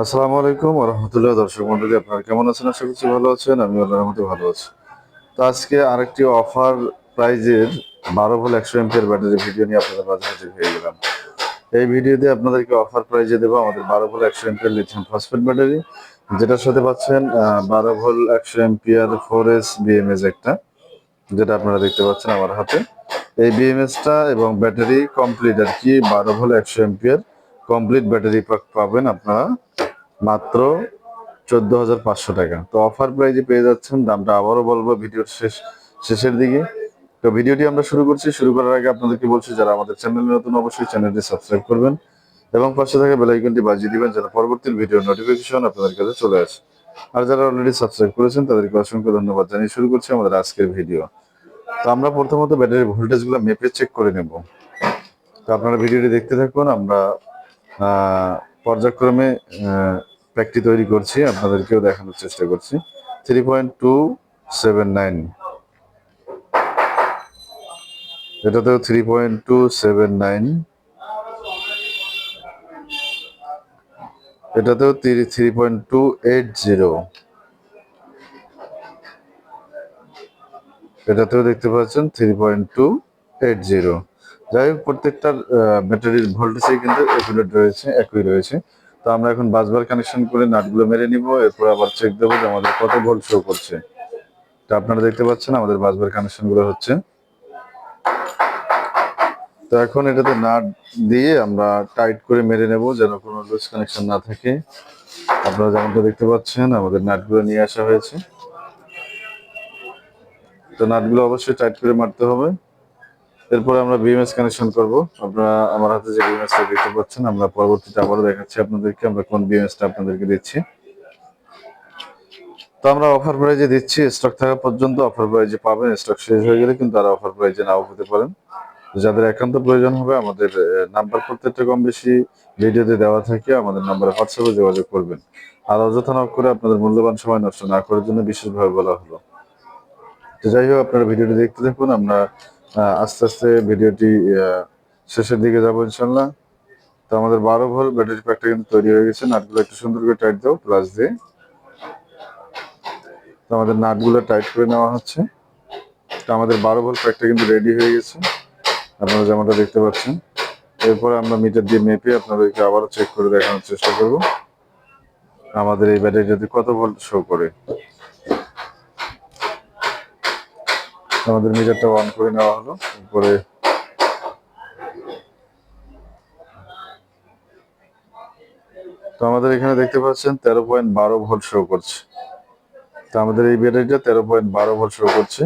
আসসালামু আলাইকুম রহমতুল্লাহ দর্শক মন্ডলী, আপনারা কেমন আছেন? আশা করছি ভালো আছেন। আমি আল্লাহর মধ্যে ভালো আছি। তো আজকে আরেকটি অফার প্রাইজের বারো ভোল একশো এমপিয়ার ব্যাটারি ভিডিও নিয়ে আপনাদের মাঝে হাজির হয়ে গেলাম। এই ভিডিওতে আপনাদেরকে অফার প্রাইজে দেবো আমাদের বারো ভোল একশো এমপিয়ার লিথিয়াম ফসফেট ব্যাটারি যেটার সাথে পাচ্ছেন বারো ভোল একশো এমপিয়ার ফোর এস বিএমএস একটা, যেটা আপনারা দেখতে পাচ্ছেন আমার হাতে। এই বিএমএসটা এবং ব্যাটারি কমপ্লিট আর কি, বারো ভোল একশো এমপিয়ার কমপ্লিট ব্যাটারি পাবেন আপনারা। মাত্র চোদ্দ হাজার পাঁচশো টাকা। তো অফার প্রাইজে পেয়ে যাচ্ছেন, দামটা আবারও বলব ভিডিওর শেষ, শেষের দিকে। তো ভিডিওটি আমরা শুরু করছি। শুরু করার আগে আপনাদেরকে বলছি, যারা আমাদের চ্যানেলে নতুন, অবশ্যই চ্যানেলটি সাবস্ক্রাইব করবেন এবং পাশে থাকা বেল আইকনটি বাজিয়ে দিবেন, যেন পরবর্তী ভিডিওর নোটিফিকেশন আপনাদের কাছে চলে আসে। আর যারা অলরেডি সাবস্ক্রাইব করেছেন, তাদেরকে অসংখ্য ধন্যবাদ জানিয়ে শুরু করছি আমাদের আজকের ভিডিও তো আমরা প্রথমত ব্যাটারির ভোল্টেজগুলো মেপে চেক করে নেব। তো আপনারা ভিডিওটি দেখতে থাকুন, আমরা পর্যায়ক্রমে প্যাকটি তৈরি করছি, আপনাদেরকেও দেখানোর চেষ্টা করছি। Three point two seven nine এটাতেও three point two seven nine এটাতেও three point two eight zero এটাতেও দেখতে পাচ্ছেন three point two eight zero যাই হোক, প্রত্যেকটার ব্যাটারির ভোল্টেজে কিন্তু রয়েছে, একই রয়েছে। তো আমরা এখন বাসবার কানেকশন করে নাটগুলো মেরে নিব, এরপর আবার চেক দেবো যে আমাদের কত ভোল্ট শো করছে। তো আপনারা দেখতে পাচ্ছেন আমাদের বাসবার কানেকশনগুলো হচ্ছে। তো এখন এটাতে নাট দিয়ে আমরা টাইট করে মেরে নেব যেন কোনো লুজ কানেকশন না থাকে। আপনারা যেমনটা দেখতে পাচ্ছেন, আমাদের নাটগুলো নিয়ে আসা হয়েছে। তো নাটগুলো অবশ্যই টাইট করে মারতে হবে। এরপরে আমরা বিএমএস কানেকশন করব। আপনারা আমার হাতে যে বিএমএসটা দেখতে পাচ্ছেন, আমরা পরবর্তীতে আবারও দেখাচ্ছি আপনাদেরকে, আমরা কোন বিএমএসটা আপনাদেরকে দিচ্ছি। তো আমরা অফার প্রাইজে দিচ্ছি স্টক থাকা পর্যন্ত অফার প্রাইজে পাবেন স্টক শেষ হয়ে গেলে কিন্তু আর অফার প্রাইজে নাও হতে পারেন। যাদের একান্ত প্রয়োজন হবে, আমাদের নাম্বার প্রত্যেকটা কম বেশি ভিডিওতে দেওয়া থাকে, আমাদের নাম্বারে হোয়াটসঅ্যাপে যোগাযোগ করবেন। আর অযথা নক করে আপনাদের মূল্যবান সময় নষ্ট না করার জন্য বিশেষভাবে বলা হলো। তো যাই হোক, আপনারা ভিডিওটি দেখতে থাকুন, আমরা আস্তে আস্তে ভিডিওটি শেষের দিকে যাব ইনশাল্লাহ তো আমাদের বারো ভোল্ট ব্যাটারি প্যাকটা কিন্তু তৈরি হয়ে গেছে। নাটগুলো একটু সুন্দর করে টাইট দাও প্লাস দিয়ে। তো আমাদের নাটগুলো টাইট করে নেওয়া হচ্ছে। তো আমাদের বারো ভোল্ট প্যাকটা কিন্তু রেডি হয়ে গেছে। আপনারা যেমনটা দেখতে পাচ্ছেন। এরপরে আমরা মিটার দিয়ে মেপে আপনাদেরকে আবারও চেক করে দেখানোর চেষ্টা করব। আমাদের এই ব্যাটারি যদি কত ভোল্ট শো করে? আমাদের মিটারটা অন করে নেওয়া হলো। এরপরে তো আমাদের এখানে দেখতে পাচ্ছেন তেরো পয়েন্ট বারো ভোল্ট শো করছে। তো আমাদের এই ব্যাটারিটা তেরো পয়েন্ট বারো ভোল্ট শো করছে।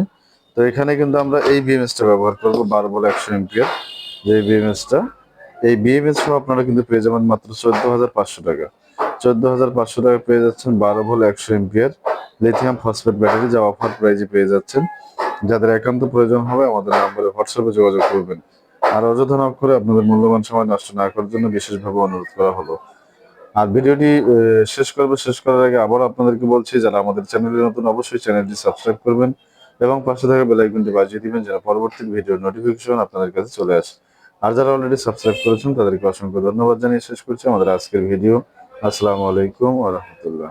তো এখানে কিন্তু আমরা এই বিএমএসটা ব্যবহার করব, বারো ভোল্ট একশো এমপিয়ার যে বিএমএসটা এই বিএমএস সহ আপনারা কিন্তু পেয়ে যাবেন মাত্র চোদ্দ হাজার পাঁচশো টাকা। চোদ্দ হাজার পাঁচশো টাকা পেয়ে যাচ্ছেন বারো ভোল্ট একশো এমপিয়ার লিথিয়াম ফসফেট ব্যাটারি যা অফার প্রাইজে পেয়ে যাচ্ছেন। যাদের একান্ত প্রয়োজন হবে, আমাদের নাম্বারে হোয়াটসঅ্যাপে যোগাযোগ করবেন। আর অযথা নক করে আপনাদের মূল্যবান সময় নষ্ট না করার জন্য বিশেষভাবে অনুরোধ করা হলো। আর ভিডিওটি শেষ করব, শেষ করার আগে আবার আপনাদেরকে বলছি, যারা আমাদের চ্যানেলে নতুন, অবশ্যই চ্যানেলটি সাবস্ক্রাইব করবেন এবং পাশে থাকা বেল আইকনটি বাজিয়ে দিবেন যেন পরবর্তী ভিডিওর নোটিফিকেশন আপনাদের কাছে চলে আসে। আর যারা অলরেডি সাবস্ক্রাইব করেছেন, তাদেরকে অসংখ্য ধন্যবাদ জানিয়ে শেষ করছি আমাদের আজকের ভিডিও। আসসালামু আলাইকুম ওয়া রাহমাতুল্লাহ।